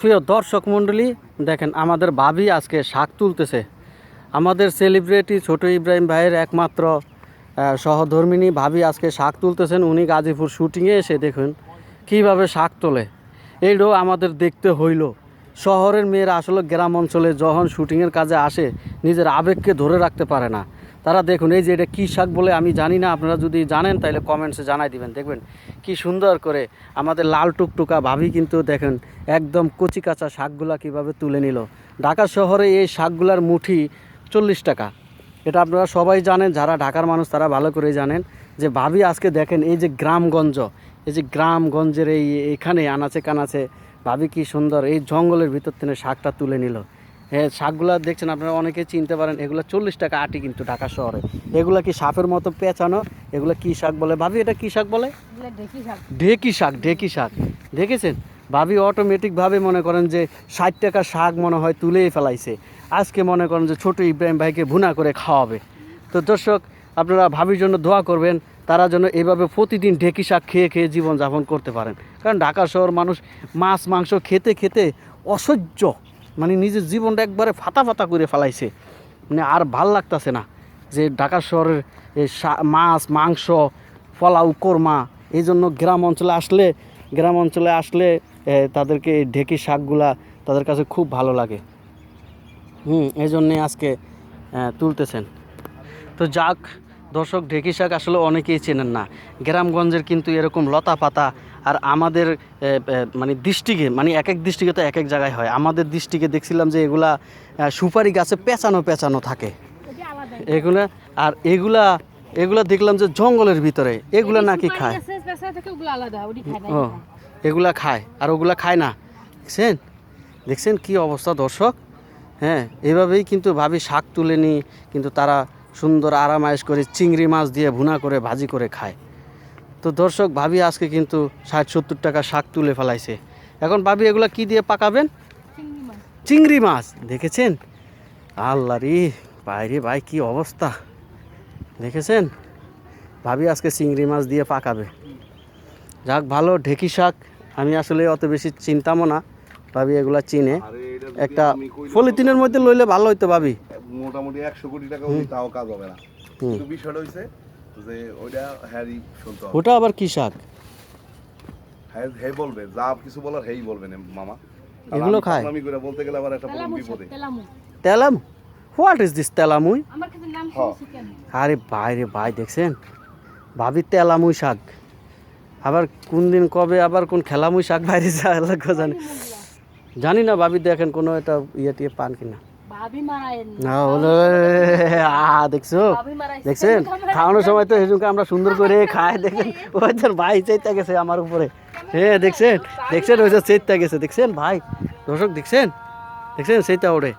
প্রিয় দর্শক মণ্ডলী, দেখেন আমাদের ভাবি আজকে শাক তুলতেছে। আমাদের সেলিব্রিটি ছোট ইব্রাহিম ভাইয়ের একমাত্র সহধর্মিনী ভাবি আজকে শাক তুলতেছেন। উনি গাজীপুর শুটিংয়ে এসে দেখুন কীভাবে শাক তোলে। এইটাও আমাদের দেখতে হইল। শহরের মেয়েরা আসলে গ্রাম অঞ্চলে যখন শুটিংয়ের কাজে আসে, নিজের আবেগকে ধরে রাখতে পারে না। তারা দেখুন, এই যে এটা কী শাক বলে আমি জানি না, আপনারা যদি জানেন তাহলে কমেন্টসে জানাই দিবেন, দেখবেন কি সুন্দর করে আমাদের লাল টুকটুকা ভাবি কিন্তু দেখেন একদম কচি কাঁচা শাকগুলা কীভাবে তুলে নিল। ঢাকা শহরে এই শাকগুলার মুঠি চল্লিশ টাকা। এটা আপনারা সবাই জানেন, যারা ঢাকার মানুষ তারা ভালো করেই জানেন যে ভাবি আজকে দেখেন এই যে গ্রামগঞ্জ, এই যে গ্রামগঞ্জের এই এখানে আনাচে কানাচে ভাবি কি সুন্দর এই জঙ্গলের ভিতর থেকে শাকটা তুলে নিল। হ্যাঁ শাকগুলো দেখছেন আপনারা অনেকে চিনতে পারেন এগুলো চল্লিশ টাকা আটি কিন্তু ঢাকা শহরে। এগুলা কি সাপের মতো পেঁচানো? এগুলো কি শাক বলে? ভাবি এটা কি শাক বলে? ঢেকি শাক। ঢেকি শাক দেখেছেন? ভাবি অটোমেটিকভাবে মনে করেন যে ষাট টাকা শাক মনে হয় তুলেই ফেলাইছে। আজকে মনে করেন যে ছোট ইব্রাহিম ভাইকে ভুনা করে খাওয়াবে। তো দর্শক আপনারা ভাবির জন্য দোয়া করবেন তারা যেন এইভাবে প্রতিদিন ঢেকি শাক খেয়ে খেয়ে জীবনযাপন করতে পারেন। কারণ ঢাকা শহর মানুষ মাছ মাংস খেতে খেতে অসহ্য। মানে নিজের জীবনটা একবারে ফাতা ফাতা করে ফেলাইছে। মানে আর ভালো লাগতাছে না যে ঢাকা শহরের মাছ, মাংস ফলাউ কোরমা, এই জন্য গ্রাম অঞ্চলে আসলে, গ্রাম অঞ্চলে আসলে তাদেরকে ঢেকি শাকগুলা তাদের কাছে খুব ভালো লাগে। হুম, এই জন্যে আজকে তুলতেছেন। তো যাক দর্শক ঢেকি শাক আসলে অনেকেই চেনেন না। গ্রামগঞ্জের কিন্তু এরকম লতা পাতা আর আমাদের মানে দৃষ্টিকে মানে এক এক দৃষ্টিকে তো এক এক জায়গায় হয়। আমাদের দৃষ্টিকে দেখছিলাম যে এগুলা সুপারি গাছে পেঁচানো পেঁচানো থাকে। এগুলা আর এগুলা এগুলা দেখলাম যে জঙ্গলের ভিতরে। এগুলা নাকি খায়? ও এগুলা খায় আর ওগুলা খায় না। দেখছেন? দেখছেন কি অবস্থা দর্শক? হ্যাঁ এভাবেই কিন্তু ভাবি শাক তুলে নিই কিন্তু তারা সুন্দর আরামায়েশ করে চিংড়ি মাছ দিয়ে ভুনা করে ভাজি করে খায়। তো দর্শক ভাবি আজকে কিন্তু ষাট সত্তর টাকা শাক তুলে ফেলাইছে। এখন ভাবি এগুলা কি দিয়ে পাকাবেন? চিংড়ি মাছ। চিংড়ি মাছ দেখেছেন? আল্লাহ রে বাইরে ভাই কি অবস্থা। দেখেছেন? ভাবি আজকে চিংড়ি মাছ দিয়ে পাকাবে। যাক ভালো ঢেকি শাক। আমি আসলে অত বেশি চিনতামও না। ভাবি এগুলা চিনে। একটা পলিথিনের মধ্যে লইলে ভালো হইতো ভাবি। মোটামুটি একশো কোটি টাকা হলে তাও কাজ হবে না। কিন্তু বিষয়টা হইছে যে ওইটা হ্যারি শুনতে হবে। ওটা আবার কি শাক? হ্যাঁ হে বলবে যা কিছু বলার হেই বলবে না মামা। এগুলো খায়? পাগলামি করে বলতে গেলে আবার একটা তেলামু বিপদে। তেলাম? হোয়াট ইজ দিস তেলামুই? আমার কাছে নাম হ্যাঁ। শুনছি কেন? আরে ভাই রে ভাই দেখছেন? ভাবি তেলামুই শাক। আবার কোন দিন কবে আবার কোন খেলামুই শাক বাইরে যায় জানে। জানি না ভাবি দেখেন কোনো এটা ইয়ে টিয়ে পান কিনা। দেখছ? দেখছেন? খাওয়ানোর সময় তো সেজুকে আমরা সুন্দর করে খাই দেখেন? ওইজন ভাই চেতা গেছে আমার উপরে। হ্যাঁ দেখছেন? দেখছেন ওই যে চেতা গেছে। দেখছেন ভাই? দর্শক দেখছেন? দেখছেন সেইটা ওড়ে।